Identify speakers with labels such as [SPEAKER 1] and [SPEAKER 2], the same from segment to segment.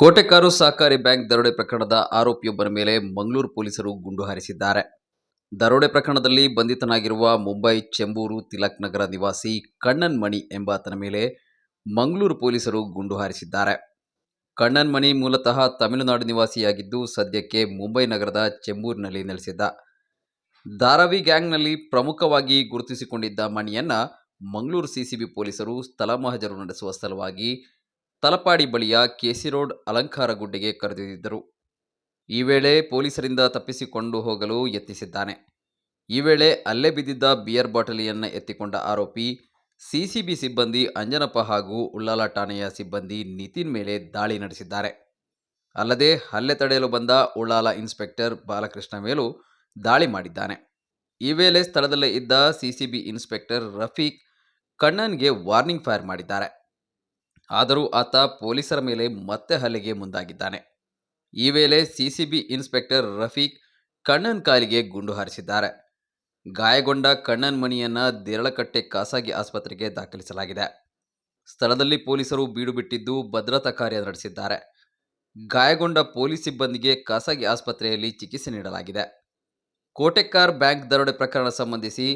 [SPEAKER 1] ಕೋಟೆಕಾರು ಸಹಕಾರಿ ಬ್ಯಾಂಕ್ ದರೋಡೆ ಪ್ರಕರಣದ ಆರೋಪಿಯೊಬ್ಬರ ಮೇಲೆ ಮಂಗಳೂರು ಪೊಲೀಸರು ಗುಂಡು ಹಾರಿಸಿದ್ದಾರೆ. ದರೋಡೆ ಪ್ರಕರಣದಲ್ಲಿ ಬಂಧಿತನಾಗಿರುವ ಮುಂಬೈ ಚೆಂಬೂರು ತಿಲಕ್ ನಗರ ನಿವಾಸಿ ಕಣ್ಣನ್ ಮಣಿ ಎಂಬಾತನ ಮೇಲೆ ಮಂಗಳೂರು ಪೊಲೀಸರು ಗುಂಡು ಹಾರಿಸಿದ್ದಾರೆ. ಕಣ್ಣನ್ ಮಣಿ ಮೂಲತಃ ತಮಿಳುನಾಡು ನಿವಾಸಿಯಾಗಿದ್ದು ಸದ್ಯಕ್ಕೆ ಮುಂಬೈ ನಗರದ ಚೆಂಬೂರಿನಲ್ಲಿ ನೆಲೆಸಿದ್ದ. ಧಾರಾವಿ ಗ್ಯಾಂಗ್ನಲ್ಲಿ ಪ್ರಮುಖವಾಗಿ ಗುರುತಿಸಿಕೊಂಡಿದ್ದ ಮಣಿಯನ್ನ ಮಂಗಳೂರು ಸಿಸಿಬಿ ಪೊಲೀಸರು ಸ್ಥಳ ಮಹಜರು ನಡೆಸುವ ಸಲುವಾಗಿ ತಲಪಾಡಿ ಬಳಿಯ ಕೆಸಿ ರೋಡ್ ಅಲಂಕಾರ ಗುಡ್ಡೆಗೆ ಕರೆದೊಯ್ದಿದ್ದರು. ಈ ವೇಳೆ ಪೊಲೀಸರಿಂದ ತಪ್ಪಿಸಿಕೊಂಡು ಹೋಗಲು ಯತ್ನಿಸಿದ್ದಾನೆ. ಈ ವೇಳೆ ಅಲ್ಲೇ ಬಿದ್ದಿದ್ದ ಬಿಯರ್ ಬಾಟಲಿಯನ್ನು ಎತ್ತಿಕೊಂಡ ಆರೋಪಿ, ಸಿಸಿಬಿ ಸಿಬ್ಬಂದಿ ಅಂಜನಪ್ಪ ಹಾಗೂ ಉಳ್ಳಾಲ ಠಾಣೆಯ ಸಿಬ್ಬಂದಿ ನಿತಿನ್ ಮೇಲೆ ದಾಳಿ ನಡೆಸಿದ್ದಾರೆ. ಅಲ್ಲದೆ ಹಲ್ಲೆ ತಡೆಯಲು ಬಂದ ಉಳ್ಳಾಲ ಇನ್ಸ್ಪೆಕ್ಟರ್ ಬಾಲಕೃಷ್ಣ ಮೇಲೂ ದಾಳಿ ಮಾಡಿದ್ದಾನೆ. ಈ ವೇಳೆ ಸ್ಥಳದಲ್ಲೇ ಇದ್ದ ಸಿಸಿಬಿ ಇನ್ಸ್ಪೆಕ್ಟರ್ ರಫೀಕ್ ಕಣ್ಣನ್ಗೆ ವಾರ್ನಿಂಗ್ ಫೈರ್ ಮಾಡಿದ್ದಾರೆ. ಆದರೂ ಆತ ಪೊಲೀಸರ ಮೇಲೆ ಮತ್ತೆ ಹಲ್ಲೆಗೆ ಮುಂದಾಗಿದ್ದಾನೆ. ಈ ವೇಳೆ ಸಿಸಿಬಿ ಇನ್ಸ್ಪೆಕ್ಟರ್ ರಫೀಕ್ ಕಣ್ಣನ್ ಕಾಲಿಗೆ ಗುಂಡು ಹಾರಿಸಿದ್ದಾರೆ. ಗಾಯಗೊಂಡ ಕಣ್ಣನ್ ಮಣಿಯನ್ನ ದೇರಳಕಟ್ಟೆ ಖಾಸಗಿ ಆಸ್ಪತ್ರೆಗೆ ದಾಖಲಿಸಲಾಗಿದೆ. ಸ್ಥಳದಲ್ಲಿ ಪೊಲೀಸರು ಬೀಡು ಬಿಟ್ಟಿದ್ದು ಭದ್ರತಾ ಕಾರ್ಯ ನಡೆಸಿದ್ದಾರೆ. ಗಾಯಗೊಂಡ ಪೊಲೀಸ್ ಸಿಬ್ಬಂದಿಗೆ ಖಾಸಗಿ ಆಸ್ಪತ್ರೆಯಲ್ಲಿ ಚಿಕಿತ್ಸೆ ನೀಡಲಾಗಿದೆ. ಕೋಟೆಕ್ಕಾರ್ ಬ್ಯಾಂಕ್ ದರೋಡೆ ಪ್ರಕರಣ ಸಂಬಂಧಿಸಿ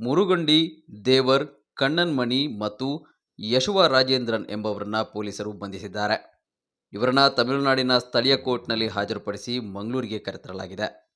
[SPEAKER 1] ಮುರುಗಂಡಿ, ದೇವರ್, ಕಣ್ಣನ್ ಮಣಿ ಮತ್ತು ಯಶುವ ರಾಜೇಂದ್ರನ್ ಎಂಬವರನ್ನ ಪೊಲೀಸರು ಬಂಧಿಸಿದ್ದಾರೆ. ಇವರನ್ನ ತಮಿಳುನಾಡಿನ ಸ್ಥಳೀಯ ಕೋರ್ಟ್ನಲ್ಲಿ ಹಾಜರುಪಡಿಸಿ ಮಂಗಳೂರಿಗೆ ಕರೆತರಲಾಗಿದೆ.